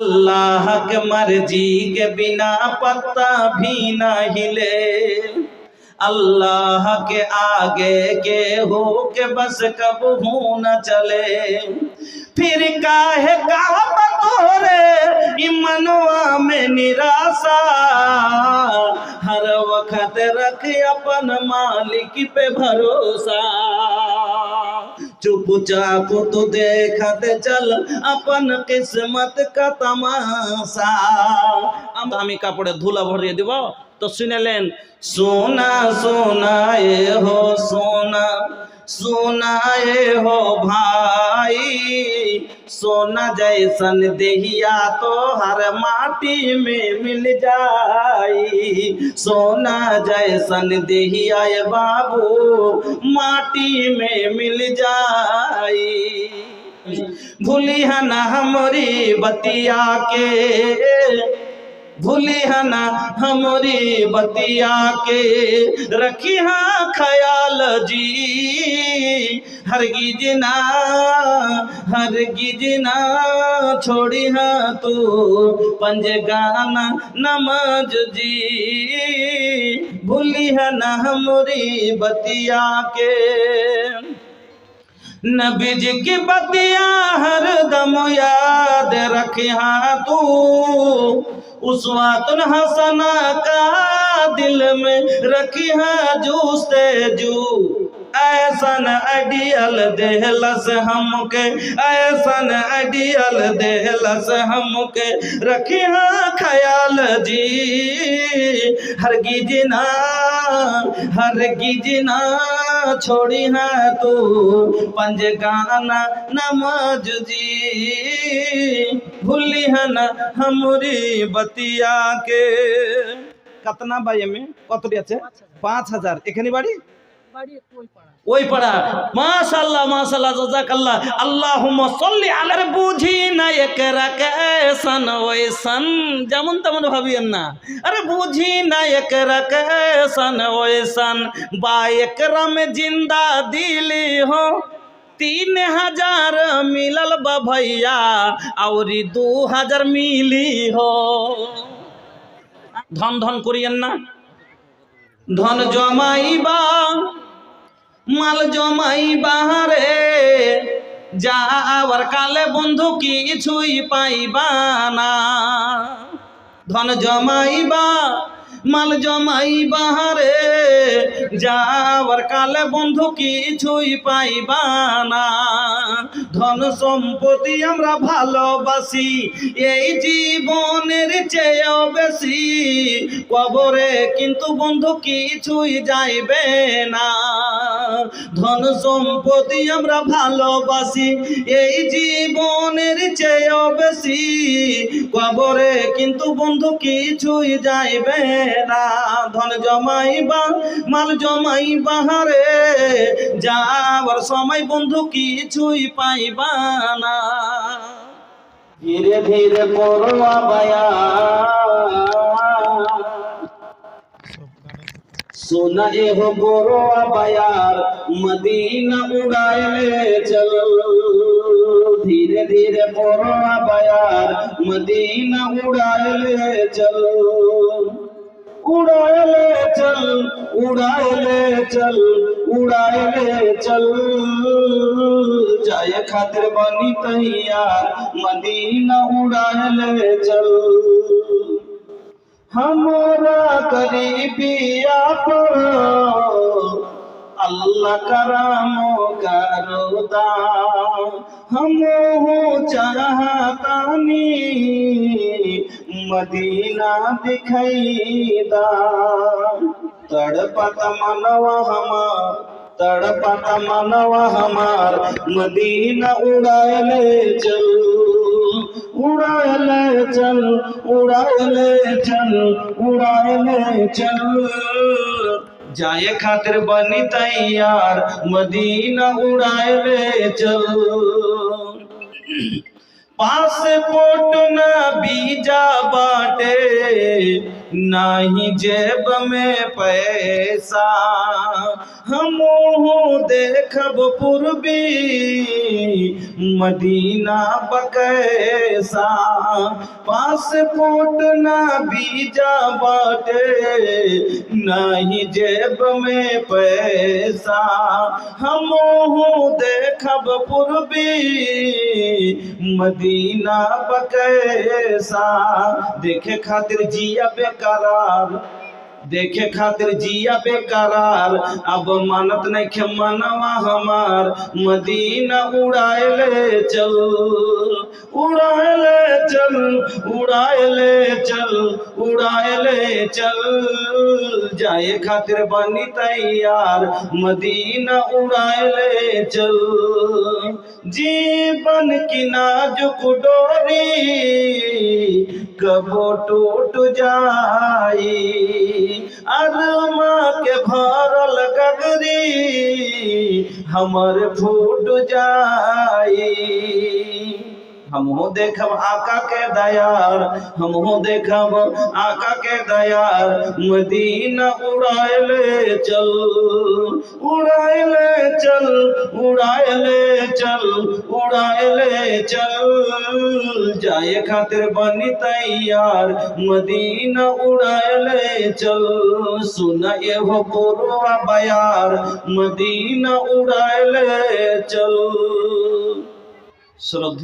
अल्लाह के मर्ज़ी के बिना पत्ता भी न हिले अल्लाह के आगे के हो के बस कब हूँ न चले। फिर काहे का तोरे मनवा में निराशा। हर वक्त रख अपन मालिक पे भरोसा। चुपचाप तू देखत चल अपन किस्मत का तमाशा আম- আমি কাপড়ে ধুলা ভরিয়ে দিব তো শুনেলেন সোনা সোনা এ হো সোনা সোনা এ হো ভাই सोना जैसन देहिया तो हर माटी में मिल जाई सोना जैसन आए बाबू माटी में मिल जाई। भूलिहन हमारी बतिया के भूली है ना हमारी बतिया के? रखी हाँ ख्याल जी। हरगिज ना हरगिज ना, छोड़ी हाँ तू पंज गाना नमाज़ जी। भूली है ना हमारी बतिया के? नबी जी की बतिया हर दम याद रखी रखिया तू। उसवातुन हसना का दिल में रखी है जूसे जू। ऐसन अडियल देहलस हमके ऐसन अडियल देहलस हमके रखी हाँ ख्याल जी। हर गिजना हर गिजना। छोड़ी है तू पंज गाना नमाज जी भूली है ना हमारी बतिया के কতনা ভাই আমি কতটি আছে পাঁচ হাজার এখানে বাড়ি বাড়ি একটু ওই পাড়া ওই পাড়া মাশাল্লাহ মাশাল্লাহ জাজাকাল্লাহ আল্লাহুম্মা সাল্লি আলার বুঝি একরাকাসান ওয়াইসান যেমন তেমন ভাবিয়েন না। আরে বুঝি না একরাকাসান ওয়াইসান বা একরাম জিন্দা দিলি হো। তিন হাজার মিলল বা ভাইয়া, আউরি দু হাজার মিলি হো। ধন ধন করিয়েন না। ধন জমাইবা, মাল জমাইবা রে। যাওয়ার কালে বন্ধু কিছুই পাইবা না। ধন জমাইবা মাল জমাইবা রে। যাওয়ার কালে বন্ধু কিছুই পাইবা না। ধন সম্পত্তি আমরা ভালোবাসি, এই জীবনের চেয়েও বেশি। কবরে কিন্তু বন্ধু কিছুই যাইবে না। ধন সম্পত্তি আমরা ভালোবাসি, এই জীবনের চেয়েও বেশি। কবরে কিন্তু বন্ধু কিছুই যাইবে না। ধন জমাইবা, মাল জমাই বাহারে, যাওয়ার সময় বন্ধু কিছুই পাইবানা ধীরে ধীরে করোয়া বায়া সোনা এহ বড়োয়া বায়ার, মদিনা উড়াইলে চল। ধীরে ধীরে বড়োয়া বায়ার মদিনা উড়াইলে চল। उड़ाए चल उड़ाए चल उड़ाए चल जाए खातिर बनी तैयार मदीना उड़ाए चल हमरा करीबिया पर अल्लाह करामो करो दाम हम चाहतानी मदीना दिखाई दा तड़पत मनवा हमार, तड़पत मनवा हमार, मदीना उड़ाले चल उड़ाले चल उड़ाले चल उड़ाले चल। जाए खातिर बनी तैयार, मदीना उड़ाले चल। पासपोर्ट न बीजा बाटे नाही जेब में पैसा। हम देखब पूर्वी मदीना बकैसा। पासपोर्ट ना बीजा बाटे, नहीं जेब में पैसा। हम देखब पूर्वी मदीना बकैसा। देखे खातिर जिया बेकरार देखे खातिर जिया बेकरार अब मानत नहीं खे मनवा हमार मदीना उड़ाएले चल उड़ाएले चल उड़ाएले चल उड़ाएले चल जाए खातिर बनी तैयार मदीना उड़ाएले चल जीवन की नाजुक डोरी কপট যাই আর মাকে ভরল গগরি আমার ফুট যাই जाई हमहू देखब आका के दयार हमहू देखब आका के दयार मदीना उड़ाएले चल उड़ाएले चल उड़ाएले चल उड़ाएले चल जाए खातिर बनी तैयार मदीना उड़ाएले चल सुन एहो पुरवा बयार मदीना उड़ाएले चल श्रद्धे